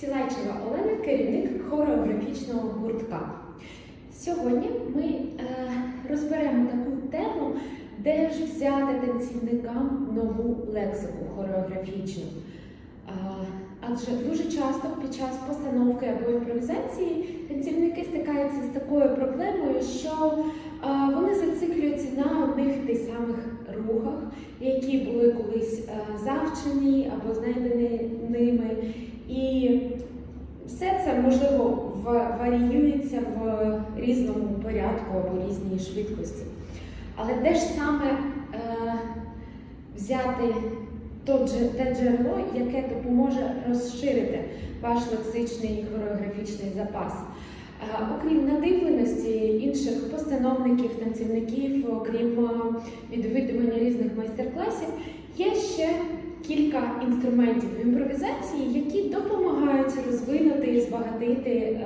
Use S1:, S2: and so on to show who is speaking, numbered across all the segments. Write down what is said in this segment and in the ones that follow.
S1: Сілайчева Олена, керівник хореографічного гуртка. Сьогодні ми е, розберемо таку тему, де ж взяти танцівникам нову лексику хореографічну. Е, адже дуже часто під час постановки або імпровізації танцівники стикаються з такою проблемою, що е, вони зациклюються на одних тих самих рухах, які були колись е, завчені або знайдені ними. І все це можливо варіюється в різному порядку або різній швидкості. Але де ж саме е, взяти те джерело, яке допоможе розширити ваш лексичний і хореографічний запас? Е, Окрім надивленості інших постановників, танцівників, окрім е, відвідування різних майстер-класів, є ще кілька інструментів імпровізації, які допомагають розвинути і збагатити е,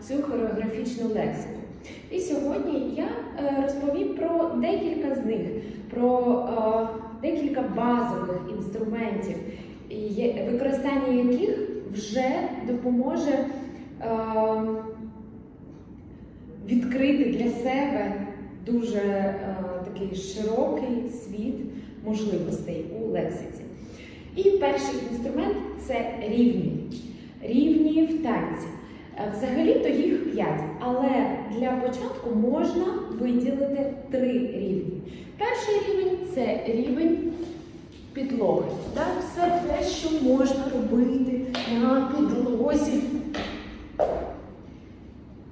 S1: цю хореографічну лексику. І сьогодні я е, розповім про декілька з них, про е, декілька базових інструментів, використання яких вже допоможе відкрити для себе дуже такий широкий світ можливостей у лексиці. І перший інструмент це рівні. Рівні в танці. Е, Взагалі-то їх п'ять, але для початку можна виділити три рівні. Перший рівень це рівень підлоги. Так? Все те, що можна робити на підлозі.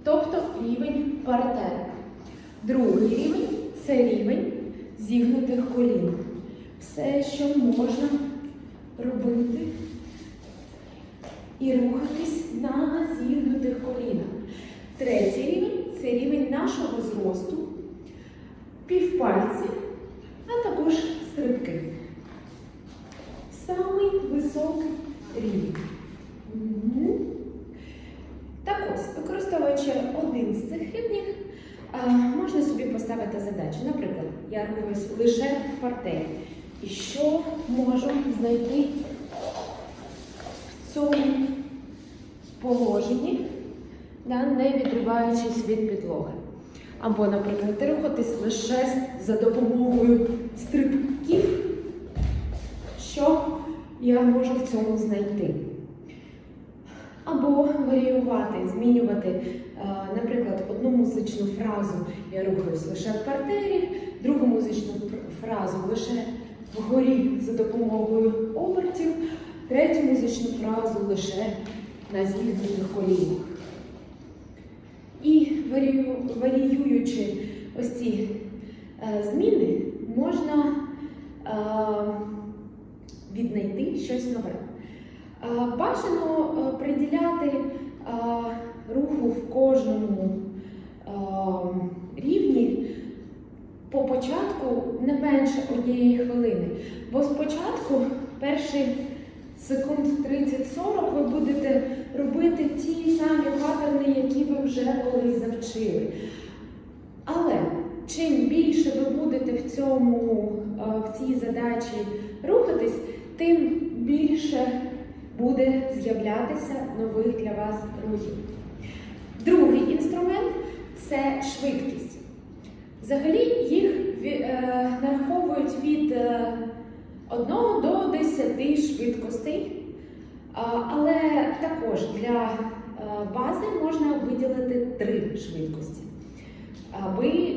S1: Тобто рівень партеру. Другий рівень це рівень зігнутих колін. Все, що можна робити і рухатись на зігнутих колінах. Третій рівень це рівень нашого зросту, півпальці, а також стрибки. Самий високий рівень. Так ось, використовуючи один з цих рівнів, можна собі поставити задачу. Наприклад, я рухаюсь лише в партері. І що можу знайти в цьому положенні, не відриваючись від підлоги? Або, наприклад, рухатись лише за допомогою стрибків. Що я можу в цьому знайти? Або варіювати, змінювати, е, наприклад, одну музичну фразу я рухаюсь лише в партері, другу музичну фразу лише вгорі за допомогою обертів, третю музичну фразу лише на зігнутих колінах. І варіюючи ось ці е, зміни, можна е, віднайти щось нове. Е, Бажано приділяти руху в кожному по початку не менше однієї хвилини. Бо спочатку перші секунд 30-40 ви будете робити ті самі паттерни, які ви вже колись завчили. Але чим більше ви будете в цьому е, в цій задачі рухатись, тим більше буде з'являтися нових для вас рухів. Другий інструмент це швидкість. Взагалі їх е, нараховують від е, 1 до 10 швидкостей, але також для е, бази можна виділити три швидкості, аби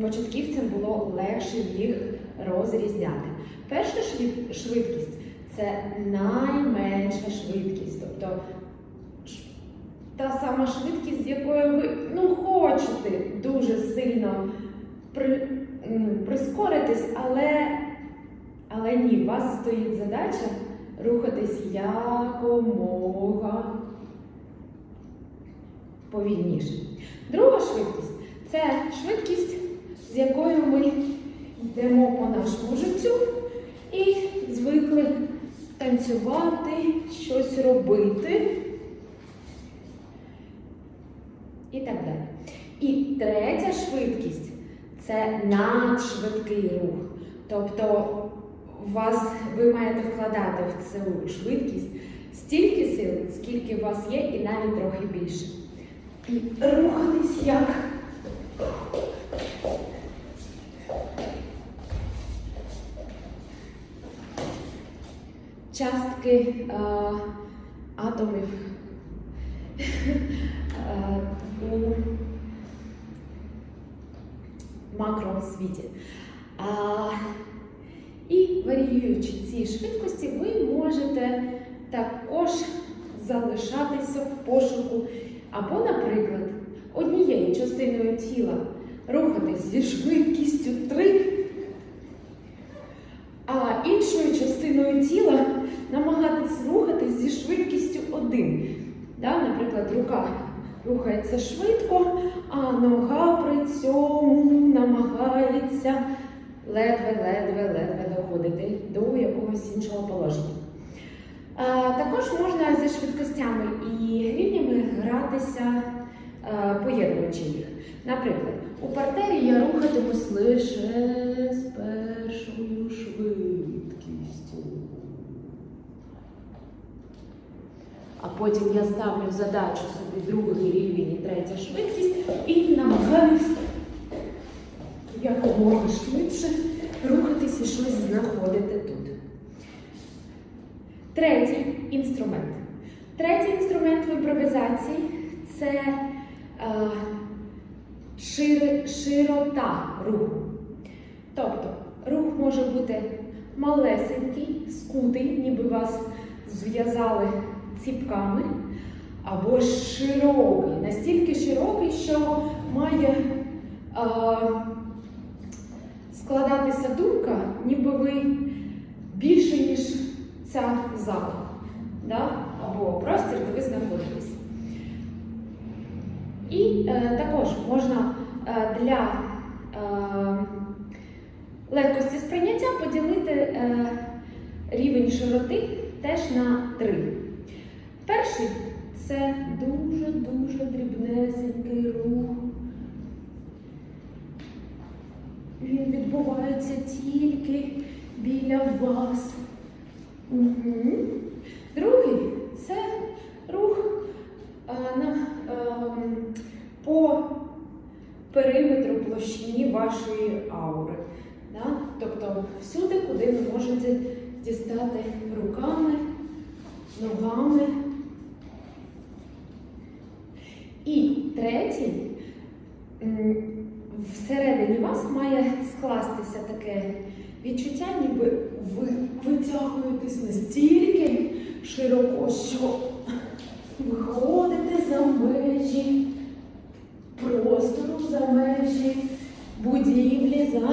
S1: початківцям було легше їх розрізняти. Перша швидкість це найменша швидкість, тобто та сама швидкість, з якою ви ну, хочете дуже сильно при, прискоритись, але, але ні, у вас стоїть задача рухатись якомога повільніше. Друга швидкість це швидкість, з якою ми йдемо по нашому життю і звикли танцювати, щось робити і так далі. І третя швидкість це надшвидкий рух. Тобто вас ви маєте вкладати в цю швидкість стільки сил, скільки у вас є, і навіть трохи більше. І рухатись як. Частки е, атомів е, макросвіті. І варіюючи ці швидкості, ви можете також залишатися в пошуку, або, наприклад, однією частиною тіла рухатись зі швидкістю 3, а іншою частиною тіла намагатись рухатись зі швидкістю 1. Да? Наприклад, рука рухається швидко, а нога при цьому намагається ледве-ледве-ледве доходити до якогось іншого положення. Також можна зі швидкостями і рівнями гратися, поєднуючи їх. Наприклад, у партері я рухатимусь лише з першою швидкістю. А потім я ставлю задачу собі другий рівень і третя швидкість і намагаюсь якомога швидше рухатись і щось знаходити тут. Третій інструмент. Третій інструмент в імпровізації це е, шири, широта руху. Тобто рух може бути малесенький, скутий, ніби вас зв'язали ціпками, або широкий, настільки широкий, що має е, складатися думка, ніби ви більше, ніж ця зала, да? або простір, де ви знаходитесь. І е, також можна е, для е, легкості сприйняття поділити е, рівень широти теж на три. Перший це дуже-дуже дрібнесенький рух. Він відбувається тільки біля вас. Угу. Другий це рух а, на, ем, по периметру площині вашої аури. Да? Тобто всюди, куди ви можете дістати руками, ногами. І третій, всередині вас має скластися таке відчуття, ніби ви витягуєтесь настільки широко, що виходите за межі простору, за межі будівлі, за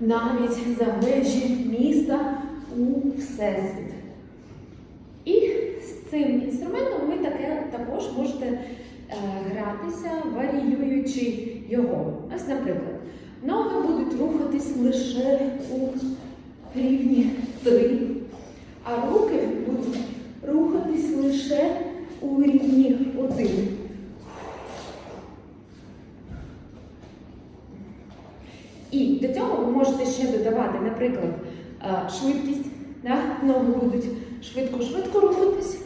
S1: навіть за межі міста у всесвіт. І з цим інструментом ви таке також можете гратися, варіюючи його. Ось, наприклад, ноги будуть рухатись лише у рівні 3, а руки будуть рухатись лише у рівні 1. І до цього ви можете ще додавати, наприклад, е, швидкість. Да? Ноги будуть швидко-швидко рухатись,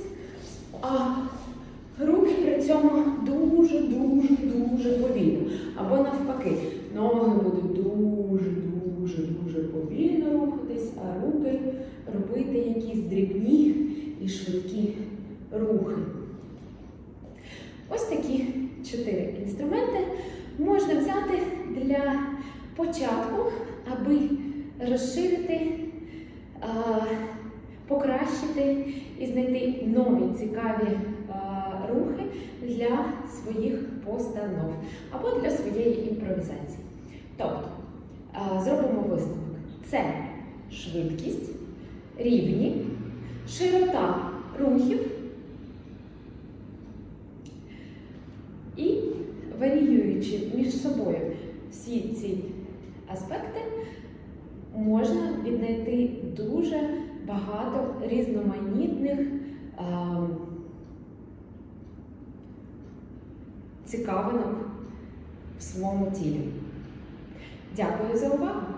S1: цьому дуже-дуже-дуже повільно. Або навпаки, ноги будуть дуже-дуже-дуже повільно рухатись, а руки робити якісь дрібні і швидкі рухи. Ось такі чотири інструменти можна взяти для початку, аби розширити, покращити і знайти нові цікаві рухи для своїх постанов або для своєї імпровізації. Тобто, зробимо висновок. Це швидкість, рівні, широта рухів і варіюючи між собою всі ці аспекти, можна віднайти дуже багато різноманітних а, цікавинок в своєму тілі. Дякую за увагу!